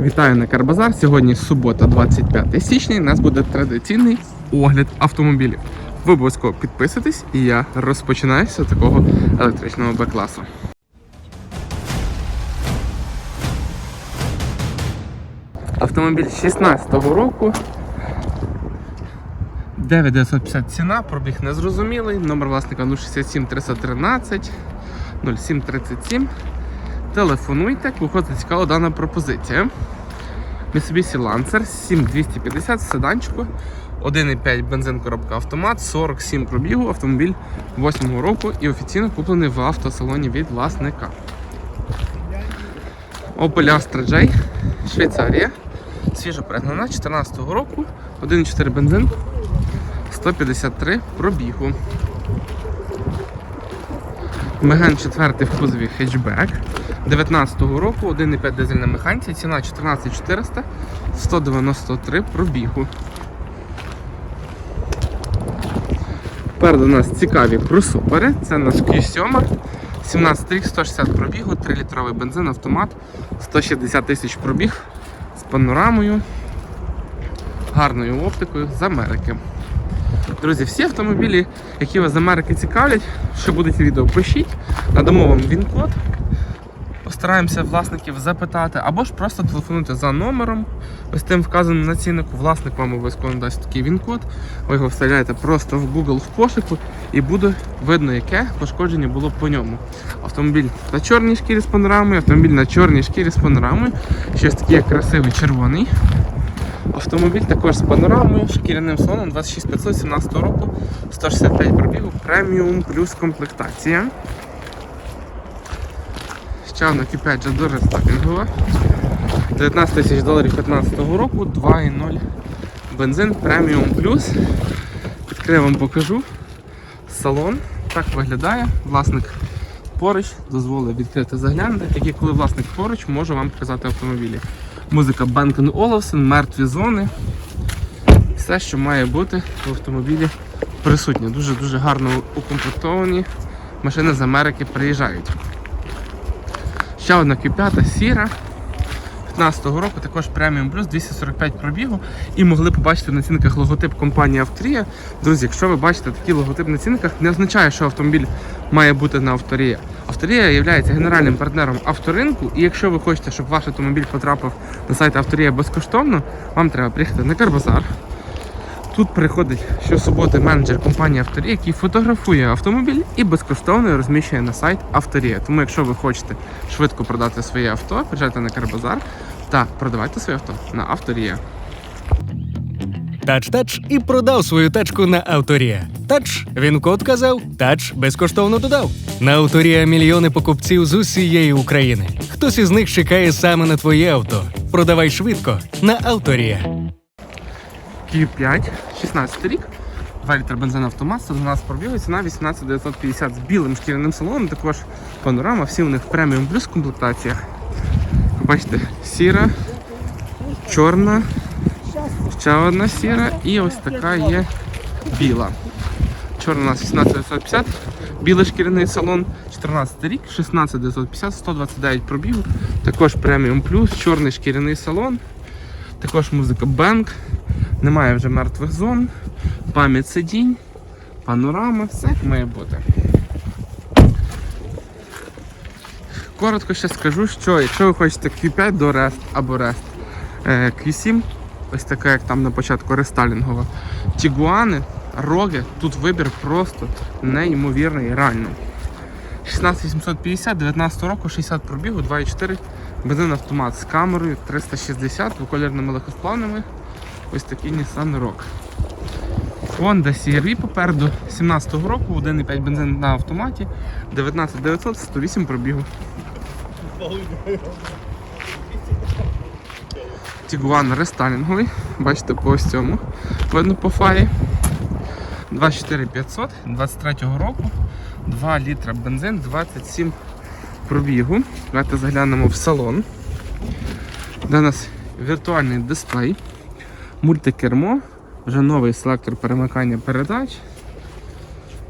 Вітаю на Карбазар. Сьогодні субота, 25 січня. У нас буде традиційний огляд автомобілів. Ви обов'язково підписуйтесь, і я розпочинаю з такого електричного Б-класу. Автомобіль 16-го року. 9950 ціна, пробіг незрозумілий. Номер власника 067 313 0737. Телефонуйте, кого зацікавила дана пропозиція. Mitsubishi Lancer 7250 в седанчику, 1,5 бензин коробка автомат, 47 пробігу, автомобіль 8 року і офіційно куплений в автосалоні від власника. Opel Astra J, Швейцарія. Свіжо пригнана 2014 року, 1,4 бензин, 153 пробігу. Меган 4 в кузові хетчбек 19-го року, 1,5 дизель на механіці, ціна 14400, 193 пробігу. Попереду у нас цікаві кросовери. Це наш Q7, 17 рік, 160 пробігу, 3-літровий бензин, автомат, 160 тисяч пробіг з панорамою, гарною оптикою з Америки. Друзі, всі автомобілі, які вас з Америки цікавлять, що будете відео, пишіть, надамо вам він-код. Постараємося власників запитати, або ж просто телефонуйте за номером, ось тим вказаним на ціннику. Власник вам обов'язково надасть такий він-код. Ви його вставляєте просто в Google в пошуку і буде видно, яке пошкодження було по ньому. Автомобіль на чорній шкірі з панорамою, автомобіль на чорній шкірі з панорамою. Щось як красивий червоний. Автомобіль також з панорамою, шкіряним салоном 26517 року, 165 пробігу, преміум плюс комплектація. Ще одна Q5 Jador рестайлінгова. 19 тисяч доларів 15 року, 2,0 бензин преміум плюс. Відкрию вам покажу. Салон так виглядає. Власник поруч дозволив відкрити заглянути, тільки коли власник поруч може вам показати автомобілі. Музика Бенкен Оловсен, мертві зони. Все, що має бути в автомобілі присутнє. Дуже-дуже гарно укомплектовані. Машини з Америки приїжджають. Ще одна Q5 сіра. 15-го року також преміум плюс 245 пробігу і могли побачити на цінниках логотип компанії Авторія. Друзі, якщо ви бачите такий логотип на цінниках, не означає, що автомобіль має бути на Авторія. Авторія є генеральним партнером авторинку, і якщо ви хочете, щоб ваш автомобіль потрапив на сайт Авторія безкоштовно, вам треба приїхати на Карбазар. Тут приходить щосуботи менеджер компанії Авторія, який фотографує автомобіль і безкоштовно розміщує на сайт Авторія. Тому, якщо ви хочете швидко продати своє авто, приїжджайте на Карбазар та продавайте своє авто на Авторія. Тач-тач і продав свою тачку на Авторія. Тач він код казав, тач безкоштовно додав. На Авторія мільйони покупців з усієї України. Хтось із них чекає саме на твоє авто. Продавай швидко на Авторія. Q5, 16 рік. 2 літр бензин автомат, 112 пробігу, ціна 18950 з білим шкіряним салоном, також панорама, всі у них преміум плюс в. Бачите, сіра, чорна, ще одна сіра і ось така є біла. Чорна у нас 18950, білий шкіряний салон, 14 рік, 16950, 129 пробігу, також преміум плюс, чорний шкіряний салон, також музика Bang, немає вже мертвих зон, пам'ять сидінь, панорама, все має бути. Коротко ще скажу, що якщо ви хочете Q5 до REST або REST е, Q7, ось така, як там на початку рестайлінгова, Тігуани, роги, тут вибір просто неймовірний, реально. 16850, 19 року, 60 пробігу, 2,4 бензин автомат з камерою 360, двоколірними легкосплавними. Ось такий Nissan Rogue. Honda CR-V попереду 17-го року, 1,5 бензин на автоматі, 19900, 108 пробігу. Тігуан рестайлінговий, бачите по ось цьому, видно по фарі. 24500, 23-го року, 2 літра бензин, 27 пробігу. Давайте заглянемо в салон. Де у нас віртуальний дисплей, мультикермо, вже новий селектор перемикання передач.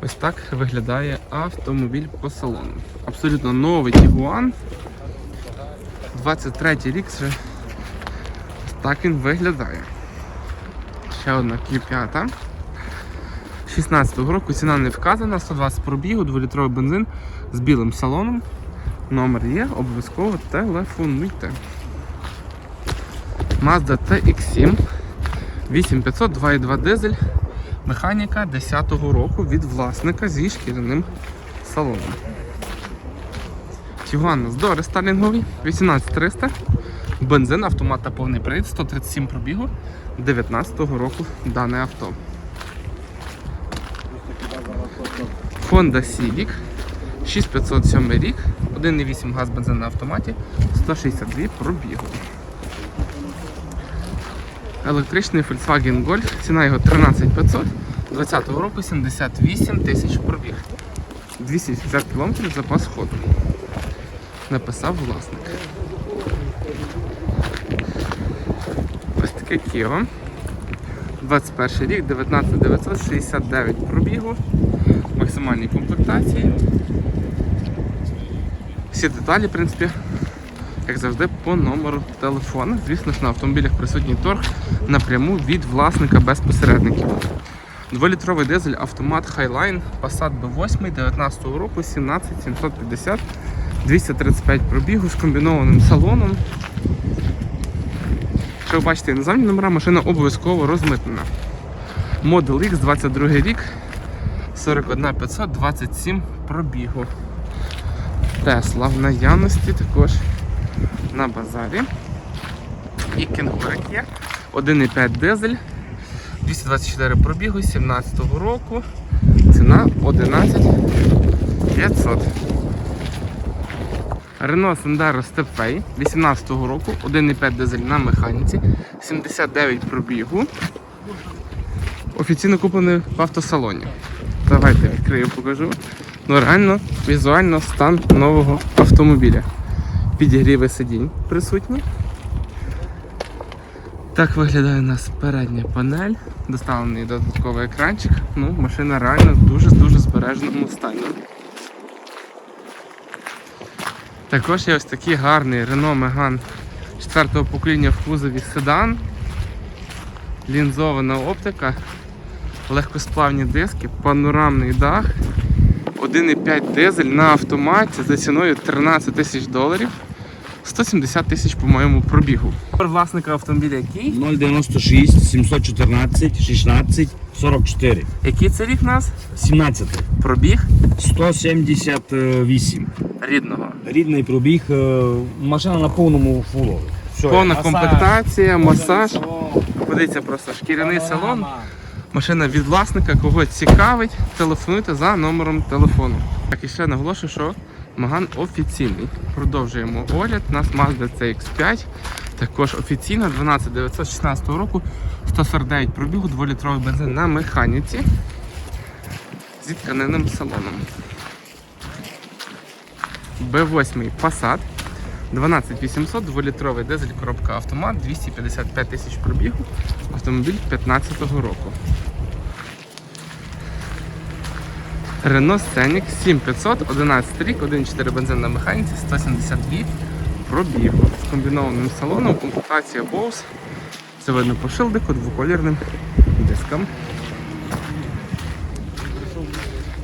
Ось так виглядає автомобіль по салону. Абсолютно новий Tiguan. 23 рік, вже так він виглядає. Ще одна Q5. 16-го року ціна не вказана, 120 пробігу, 2-літровий бензин з білим салоном. Номер є, обов'язково телефонуйте. Mazda TX7 8500 2.2 дизель. Механіка 10-го року від власника зі шкіряним салоном. Тігуан з рестайлінговий 18300. Бензин, автомат та повний привід, 137 пробігу 19-го року дане авто. Honda Civic 6507 рік, 1,8 газ бензин на автоматі, 162 пробігу. Електричний Volkswagen Golf, ціна його 13500, 20-го року 78 тисяч пробіг. 280 км запас ходу. Написав власник. Ось таке Kia. 21 рік, 19969 пробігу, максимальній комплектації. Всі деталі, в принципі, як завжди, по номеру телефона. Звісно ж, на автомобілях присутній торг напряму від власника без посередників. Дволітровий дизель автомат Highline Passat B8 19 року 17750 235 пробігу з комбінованим салоном. Якщо ви бачите іноземні номера, машина обов'язково розмитнена. Model X 22 рік 41500 27 пробігу. Тесла в наявності також на базарі. І кенгурик є. 1,5 дизель. 224 пробігу 17-го року. Ціна 11 500. Renault Sandero Stepway 18-го року, 1,5 дизель на механіці, 79 пробігу. Офіційно куплений в автосалоні. Давайте відкрию, покажу. Ну реально, візуально стан нового автомобіля. Підігріви сидінь присутні. Так виглядає у нас передня панель, доставлений додатковий екранчик. Ну, машина реально в дуже-дуже збереженому стані. Також є ось такий гарний Renault Megane 4 покоління в кузові седан. Лінзована оптика, легкосплавні диски, панорамний дах, 1,5 дизель на автоматі за ціною 13 тисяч доларів. 170 тисяч, по-моєму, пробігу. Власника автомобіля який? 096 714 16 44 Який це рік у нас? 17 Пробіг 178 рідного. Рідний пробіг. е, Машина на повному фулові. Все, Повна масаж, комплектація, масаж. Подивіться просто шкіряний салон. Машина від власника, кого цікавить, телефонуйте за номером телефону. Так, і ще наголошую, що Маган офіційний. Продовжуємо огляд. У нас Mazda CX5. Також офіційна 12916 року, 149 пробігу, 2-літровий бензин на механіці зі тканинним салоном. B8 Passat 12800, 2-літровий дизель, коробка автомат, 255 тисяч пробігу, автомобіль 15-го року. Renault Scenic 7500, 11 рік, 1.4 бензин на механіці, 172 пробігу. З комбінованим салоном, комплектація Bose. Це видно по шилдику, двоколірним дискам.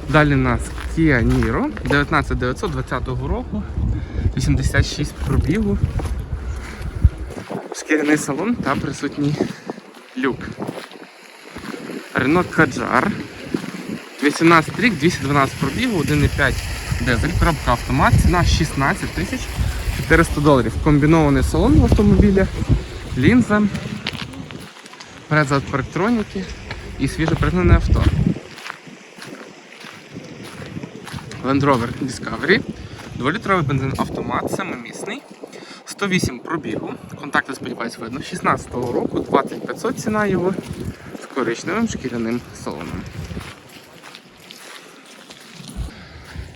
Далі у нас Kia Niro 19920 року, 86 пробігу, шкіряний салон та присутній люк. Renault Kadjar 18 рік, 212 пробігу, 1,5 дизель, коробка автомат, ціна 16 тисяч 400 доларів. Комбінований салон в автомобіля, лінза, передзад парктроніки і свіже пригнане авто. Land Rover Discovery, 2-літровий бензин автомат, семимісний, 108 пробігу, контакти, сподіваюсь, видно, 16-го року, 2500 ціна його з коричневим шкіряним салоном.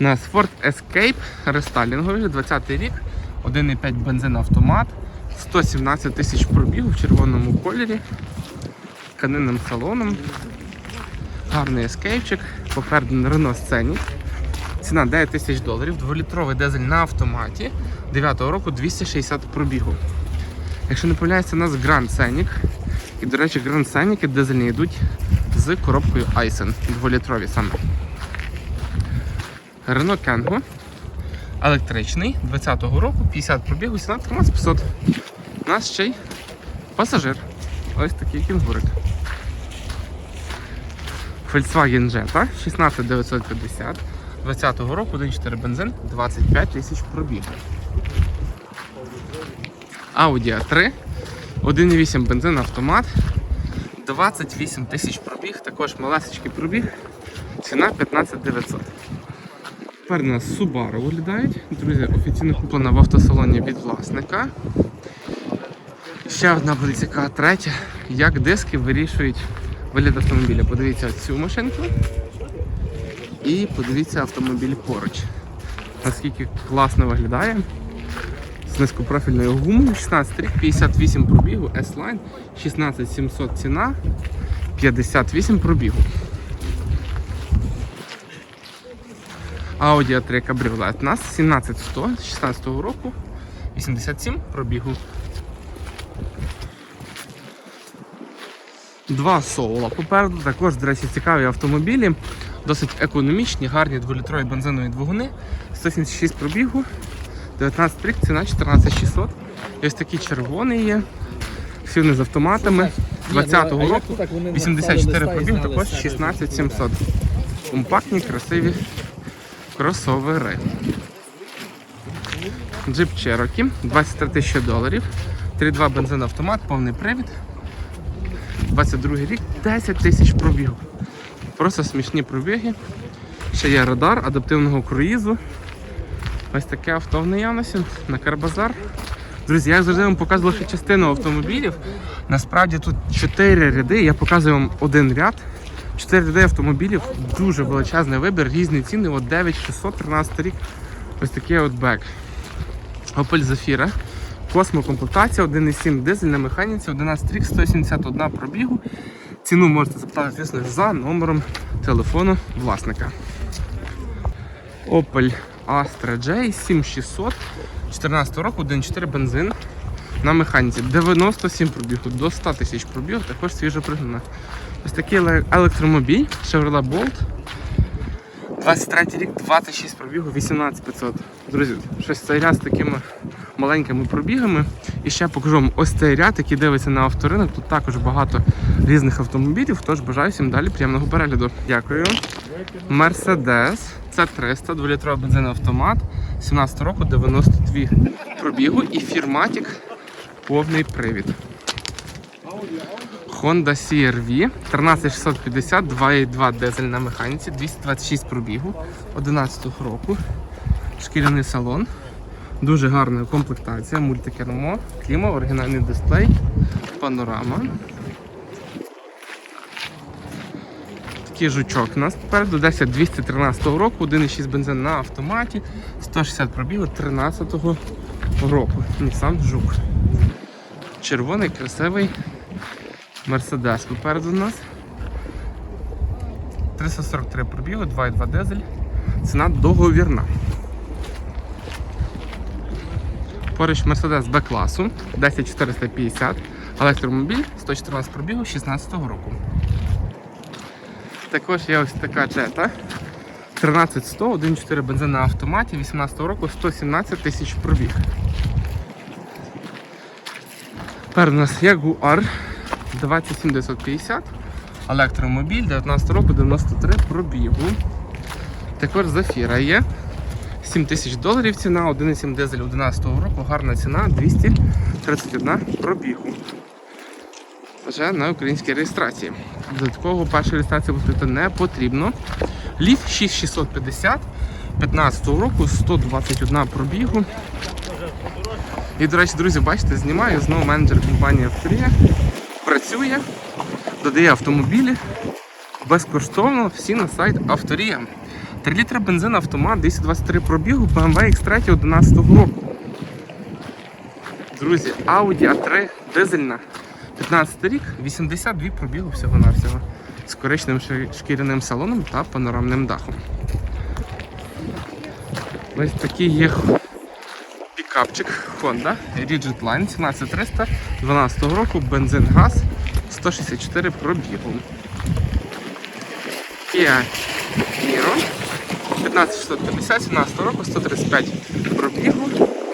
У нас Ford Escape рестайлінговий, 20 й рік, 1,5 бензин автомат, 117 тисяч пробігу в червоному кольорі, тканинним салоном. Гарний ескейпчик, попереду Renault Scenic. Ціна 9 тисяч доларів, 2-літровий дизель на автоматі 9 року 260 пробігу. Якщо не помиляюся, у нас Grand Scenic. І, до речі, Grand Scenic дизельні йдуть з коробкою Айсен, 2-літрові саме. Renault Kangoo. Електричний 20-го року, 50 пробігу, ціна 13500. У нас ще й пасажир. Ось такий кінгурик. Volkswagen Jetta 16950 20-го року 1.4 бензин, 25 тисяч пробігу. Audi A3, 1.8 бензин автомат, 28 тисяч пробіг, також малесечкий пробіг, ціна 15 900. Тепер у нас Subaru виглядають. Друзі, офіційно куплена в автосалоні від власника. Ще одна буде цікава третя. Як диски вирішують вигляд автомобіля. Подивіться цю машинку. І подивіться автомобіль поруч. Наскільки класно виглядає. З низькопрофільною гумою, 16 рік, 58 пробігу, S-Line, 16700 ціна, 58 пробігу. Audi A3 Cabriolet у нас 17100 16 року, 87 пробігу. Два соула попереду, також, до речі, цікаві автомобілі, досить економічні, гарні 2-літрові бензинові двигуни, 176 пробігу, 19 рік, ціна 14600. І ось такий червоний є. Всі вони з автоматами. 20-го року 84 пробіг, також 16700. Компактні, красиві кросовери. Джип Cherokee, 23 тисячі доларів. 3.2 бензин автомат, повний привід. 22 рік, 10 тисяч пробігу. Просто смішні пробіги. Ще є радар адаптивного круїзу. Ось таке авто в наявності на Карбазар. Друзі, я завжди вам показував частину автомобілів. Насправді тут 4 ряди, я показую вам один ряд. 4 ряди автомобілів, дуже величезний вибір, різні ціни. От 9600, 13 рік. Ось такий от бек. Opel Zafira. Космокомплектація, 1,7 дизель на механіці, 11 рік, 171 пробігу. Ціну можете запитати, звісно, за номером телефону власника. Opel Astra J 7600 14 року, 1.4 бензин на механіці. 97 пробігу, до 100 тисяч пробігу, також свіжо пригнана. Ось такий електромобіль Chevrolet Bolt. 23 рік, 26 пробігу, 18500. Друзі, щось цей ряд з такими маленькими пробігами. І ще покажу вам ось цей ряд, який дивиться на авторинок. Тут також багато різних автомобілів, тож бажаю всім далі приємного перегляду. Дякую. Mercedes C300, 2-літровий бензиновий автомат, 17 року, 92 пробігу і Firmatic повний привід. Honda CR-V 13650, 2.2 дизель на механіці, 226 пробігу 11 року. Шкіряний салон. Дуже гарна комплектація, мультикермо, кліма, оригінальний дисплей, панорама. Такий жучок у нас попереду 10 213 року, 1,6 бензин на автоматі, 160 пробігу 13 року. Nissan Жук. Червоний, красивий Мерседес попереду нас. 343 пробігу, 2,2 дизель. Ціна договірна. Поруч Mercedes B-класу 10450, електромобіль 114 пробігу 16 року. Також є ось така джета 13100, 1.4 бензин на автоматі 18 року 117 тисяч пробіг. Тепер у нас Jaguar 27950, електромобіль 19 року 93 пробігу. Також Zafira є 7 тисяч доларів ціна, 1,7 дизель 11 року, гарна ціна 231 пробігу. Вже на українській реєстрації. Додатково першу реєстрацію платити не потрібно. Ліф 6650 15 року, 121 пробігу. І, до речі, друзі, бачите, знімаю знову менеджер компанії Авторія. Працює, додає автомобілі безкоштовно всі на сайт Авторія. 3 літра бензин автомат, 223 пробігу, BMW X3 11 року. Друзі, Audi A3 дизельна. 15 рік, 82 пробігу всього-навсього. З коричневим шкіряним салоном та панорамним дахом. Ось такий є Пікапчик Honda Rigid Line 17300 12 року, бензин газ 164 пробігу. Kia Niro 15650 17 року, 135 пробігу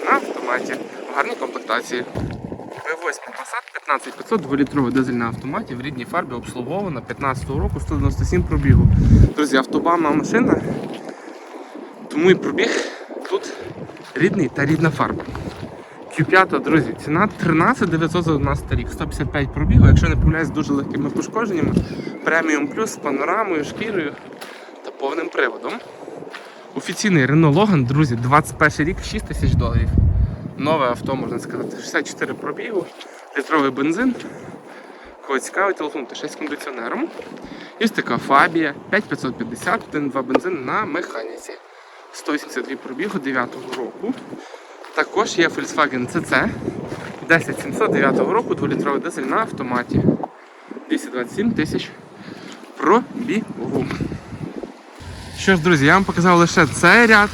на автоматі. В гарній комплектації. V8 Passat 15500 2-літровий дизель на автоматі в рідній фарбі обслугована 15 року 197 пробігу. Друзі, автобамна машина, тому і пробіг рідний та рідна фарба. Q5, друзі, ціна 13 911 рік, 155 пробігу, якщо не помиляюсь, з дуже легкими пошкодженнями. Преміум плюс з панорамою, шкірою та повним приводом. Офіційний Renault Logan, друзі, 21 рік, 6 тисяч доларів. Нове авто, можна сказати, 64 пробігу, літровий бензин. Кого цікавить, телефонуйте 6 з кондиціонером. І ось така Фабія 5550, 1-2 бензин на механіці. 182 пробігу 9 року. Також є Volkswagen CC 10709 року, 2-літровий дизель на автоматі. 227 тисяч пробігу. Що ж, друзі, я вам показав лише цей ряд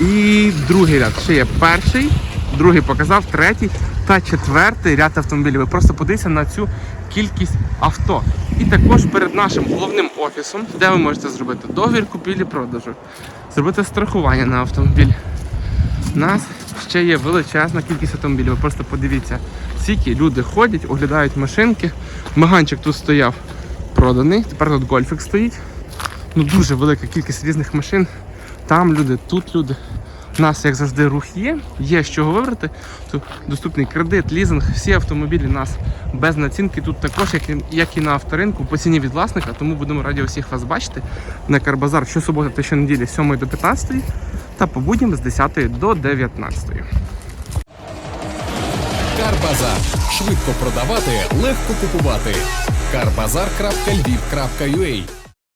і другий ряд. Ще є перший, другий показав, третій та четвертий ряд автомобілів. Ви просто подивіться на цю кількість авто. І також перед нашим головним офісом, де ви можете зробити договір купівлі-продажу, зробити страхування на автомобіль. У нас ще є величезна кількість автомобілів. Ви просто подивіться, скільки люди ходять, оглядають машинки. Маганчик тут стояв проданий. Тепер тут гольфік стоїть. Ну дуже велика кількість різних машин. Там люди, тут люди. У нас, як завжди, рух є, є з чого вибрати. Тут доступний кредит, лізинг, всі автомобілі у нас без націнки. Тут також, як і, як і на авторинку, по ціні від власника. Тому будемо раді всіх вас бачити на Карбазар щосуботи та щонеділі з 7 до 15 та по з 10 до 19. Карбазар. Швидко продавати, легко купувати. Карбазар.львів.ua